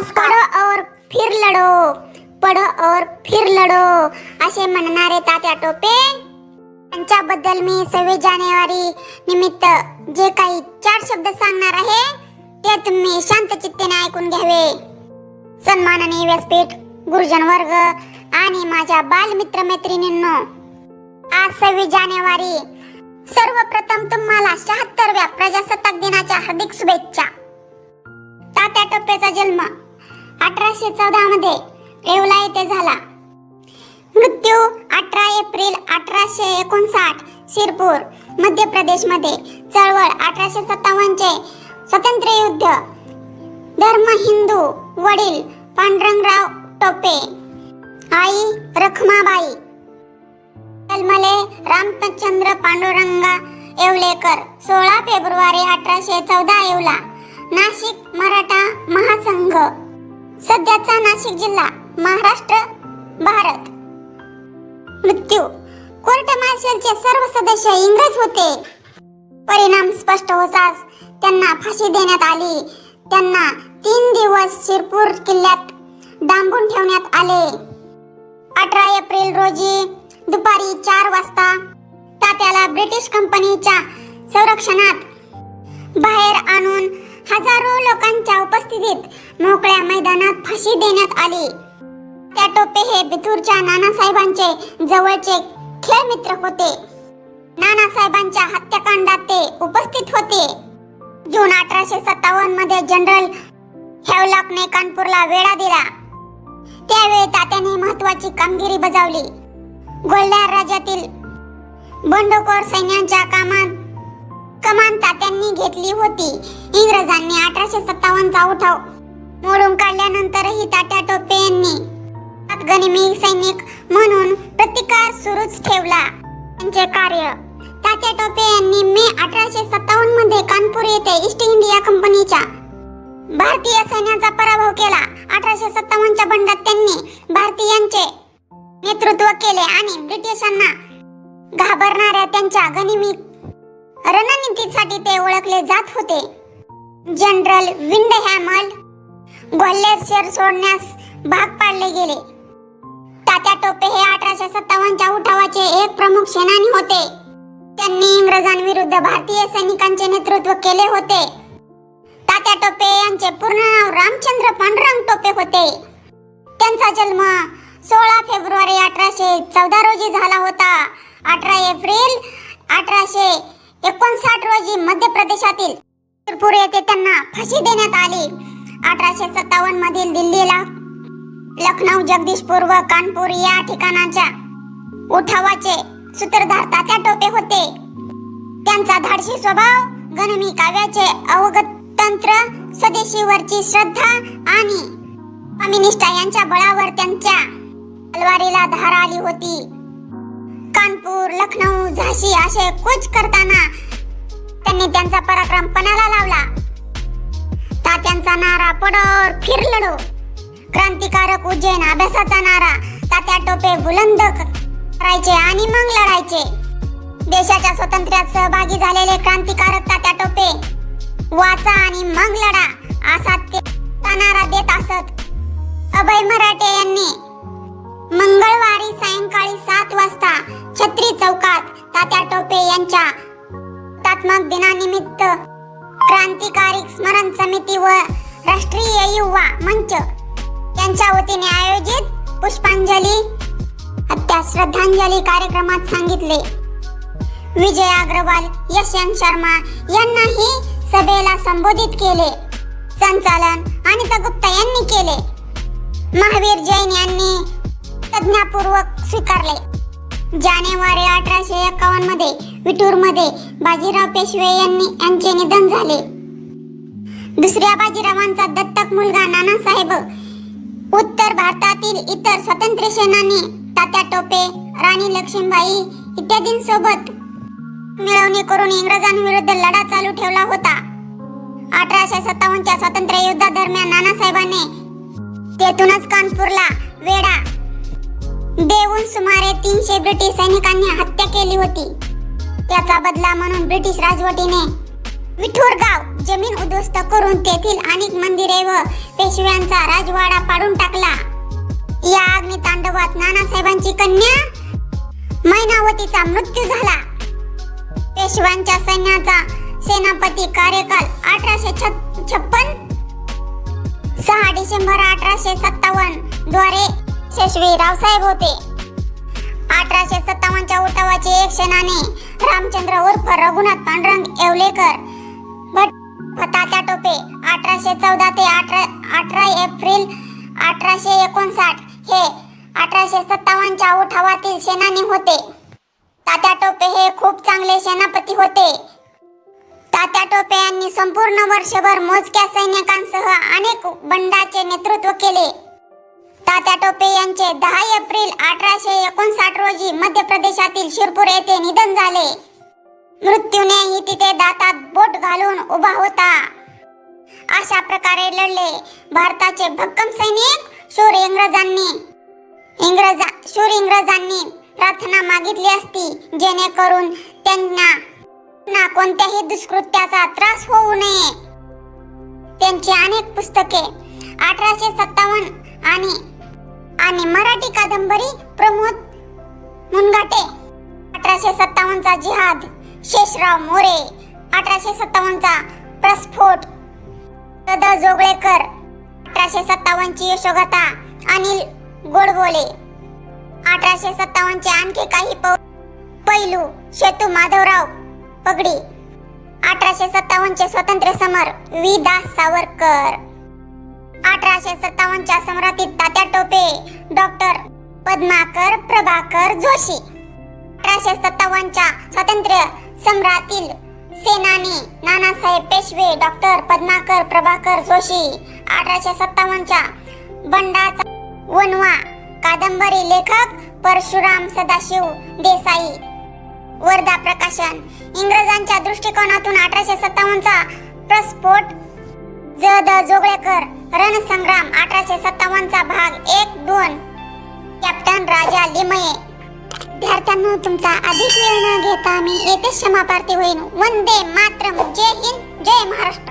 नमस्कार. और फिर लढो. पढो और फिर लढो. असे म्हणणारे तात्या टोपे. त्यांच्याबद्दल मी सव्वीस जानेवारी निमित्त जे काही चार शब्द सांगणार आहे ते तुम्ही शांत चित्तेने ऐकून घ्यावे. सन्माननीय व्यासपीठ गुरुजन वर्ग आणि माझ्या बालमित्र मैत्रिणींनो आज सव्वीस जानेवारी सर्वप्रथम तुम्हाला शहात्तरव्या प्रजासत्ताक दिनाच्या हार्दिक शुभेच्छा. तात्या टोपेचा जन्म अठराशे चौदा मध्ये येवला येथे झाला. मृत्यू अठरा एप्रिल अठराशे एकोणसाठ शिरपूर मध्य प्रदेशमध्ये चळवळ अठराशे सत्तावन्नचे स्वतंत्र युद्ध. धर्म हिंदू वडील पांडुरंगराव टोपे आई रखमाबाई कलमले रामचंद्र पांडुरंगा येवलेकर सोळा फेब्रुवारी अठराशे चौदा येवला. नाशिक मराठा महासंघ. सध्याचा नाशिक जिल्हा महाराष्ट्र भारत. मृत्यू. कोर्ट मार्शलचे सर्व सदस्य इंग्रज होते. परिणाम स्पष्ट होताच त्यांना फाशी देण्यात आली. त्यांना तीन दिवस शिरपूर किल्ल्यात डांबून ठेवण्यात आले. अठरा एप्रिल रोजी दुपारी चार वाजता तात्याला ब्रिटिश कंपनीच्या संरक्षणात बाहेर आणून हजारो लोकांच्या उपस्थितीत मोकळ्या मैदानात फाशी देण्यात आली. त्या टोपे हे बिथूरच्या नानासाहेबांचे जवळचे खेळ मित्र होते. नानासाहेबांच्या हत्याकांडात ते उपस्थित होते. जून अठराशे सत्तावन्नमध्ये जनरल हेवलॉकने कानपूरला वेढा दिला. त्यावेळी तात्याने महत्वाची कामगिरी बजावली. गोल्हार राज्यातील बंडखोर सैन्यांच्या कामात कमान तात्यांनी घेतली होती. इंग्रजांनी अठराशे सत्तावन्नचा उठाव मोडून काढल्यानंतरही तात्या टोपे यांनी गनिमी सैनिक म्हणून प्रतिकार सुरूच ठेवला. त्यांचे कार्य. तात्या टोपे यांनी मे अठराशे सत्तावन्नमध्ये कानपूर येथे ईस्ट इंडिया कंपनीच्या भारतीय सैन्याचा पराभव केला. अठराशे सत्तावन्नच्या बंडात त्यांनी भारतीयांचे नेतृत्व केले आणि ब्रिटिशांना घाबरणाऱ्या त्यांच्या गनिमी रणनीतीसाठी ते ओळखले जात होते. जनरल विंडहॅमल ग्वाल्हेर शहर सोडण्यास भाग पाडले गेले. तात्या टोपे हे अठराशे सत्तावन्नच्या उठावाचे एक प्रमुख सेनानी होते. त्यांनी इंग्रजांविरुद्ध भारतीय सैनिकांचे नेतृत्व केले होते. तात्या टोपे यांचे पूर्ण नाव रामचंद्र पांडुरंग टोपे होते. त्यांचा जन्म सोळा फेब्रुवारी अठराशे चौदा रोजी झाला होता. अठरा एप्रिल अठराशे एकोणसाठ रोजी मध्य प्रदेशातील शिरपूर येथे त्यांना फाशी देण्यात आली. अठराशे सत्तावन्न मधील दिल्लीला लखनौ जगदीशपूर व कानपूर या ठिकाणाच्या उठावाचे सूत्रधार तात्या टोपे होते. त्यांचा धाडसी स्वभाव गणमी काव्याचे अवगत तंत्र स्वदेशीवरची श्रद्धा आणि स्वामिनिष्ठा यांच्या बळावर त्यांच्या तलवारीला धार आली होती. कानपूर लखनौ झाशी असे कूच करताना त्यांनी त्यांचा पराक्रम पणाला लावला. तात्यांचा नारा पडोर फिर लढो क्रांतिकारक उज्जैन अभ्यासाचा नारा तात्या टोपे बुलंद करायचे आणि मग लढायचे. देशाच्या स्वातंत्र्यात सहभागी झालेले क्रांतिकारक तात्या टोपे वाचा आणि मग लढा. व राष्ट्रीय युवा मंच यांच्या वतीने आयोजित पुष्पांजली हत्या श्रद्धांजली कार्यक्रमात सांगितले. विजय अग्रवाल यशवंत शर्मा यांनाही सभेला संबोधित केले. संचालन अनिता गुप्ता यांनी केले. महावीर जैन यांनी तज्ञापूर्वक स्वीकारले. जानेवारी अठराशे एकावन्नमध्ये विटूरमध्ये बाजीराव पेशवे यांनी यांचे निधन झाले. दुसऱ्या बाजीरावांचा दत्तक मुलगा नानासाहेब. उत्तर भारतातील इतर स्वतंत्र सेनानी तात्या टोपे राणी लक्ष्मीबाई इत्यादींसोबत मिळवणी करून इंग्रजांविरुद्ध लढा चालू ठेवला होता. अठराशे सत्तावन्नच्या स्वातंत्र्य युद्धादरम्यान नानासाहेबांनी तेथूनच कानपूरला वेढा देऊन सुमारे तीनशे ब्रिटिश सैनिकांनी हत्या केली होती. त्याचा बदला म्हणून ब्रिटिश राजवटीने विठूर गाव जमीन उद्ध्वस्त करून तेथील अनेक मंदिरे व पेशव्यांचा राजवाडा पाडून टाकला. या अग्नितांडवात नानासाहेबांची कन्या मैनावतीचा मृत्यू झाला. पेशव्यांच्या सैन्याचा सेनापती कार्यकाल अठराशे छप्पन सहा डिसेंबर अठराशे सत्तावन्नद्वारे यशस्वी रावसाहेब होते. अठराशे सत्तावन्नच्या उठावाचे एक क्षणाने रामचंद्र उर्फ रघुनाथ पांडुरंग येवलेकर भट तात्या टोपे अठराशे चौदा ते अठरा अठरा एप्रिल अठराशे एकोणसाठ हे अठराशे सत्तावन्नच्या उठावातील सेनानी होते. तात्या टोपे हे खूप चांगले सेनापती होते. तात्या टोपे यांनी संपूर्ण वर्षभर मोजक्या सैनिकांसह अनेक बंडाचे नेतृत्व केले. तात्या टोपे यांचे दहा एप्रिल अठराशे एकोणसाठ रोजी मध्य प्रदेशातील शिरपूर येथे निधन झाले. मृत्यूनेही तिथे दातात बोट घालून उभा होता. अशा प्रकारे लढले भारताचे भक्कम सैनिक शूर इंग्रजांनी इंग्रजा शूर इंग्रजांनी प्रार्थना मागितली असती जेणेकरून त्यांना ना कोणत्याही दुष्कृत्याचा त्रास होऊ नये. त्यांची अनेक पुस्तके अठराशे सत्तावन्न आणि आणि मराठी कादंबरी प्रमोद मुनघाटे अठराशे सत्तावन्नचा जिहाद. शेषराव मोरे अठराशे सत्तावन्नचा प्रस्फोट. द जोगळेकर अठराशे सत्तावन्नची यशोगाथा अनिल गोडबोले. अठराशे सत्तावन्नचे आणखी काही पैलू शेतू माधवराव पगडी. अठराशे सत्तावन्नचे स्वातंत्र्य समर वी दास सावरकर. अठराशे सत्तावन्नच्या सम्रातीत तात्या टोपे डॉक्टर पद्माकर प्रभाकर जोशी. अठराशे सत्तावन्नच्या स्वातंत्र्य सम्रातील सेनानी नानासाहेब पेशवे डॉक्टर पद्माकर प्रभाकर जोशी अठराशे सत्तावन्नच्या बंडाचा वनवा कादंबरी लेखक परशुराम सदाशिव देसाई. वर्धा प्रकाशन. इंग्रजांच्या दृष्टिकोनातून अठराशे सत्तावन्नचा प्रस्फोट. ज द जोगळेकर. रणसंग्राम अठराशे सत्तावन्नचा भाग एक दोन. कॅप्टन राजा लिमये. विद्यार्थ्यांनो तुमचा अधिक वेळ न घेता मी येथे क्षमा प्रार्थी होईन. वंदे मातरम. जय हिंद जय महाराष्ट्र.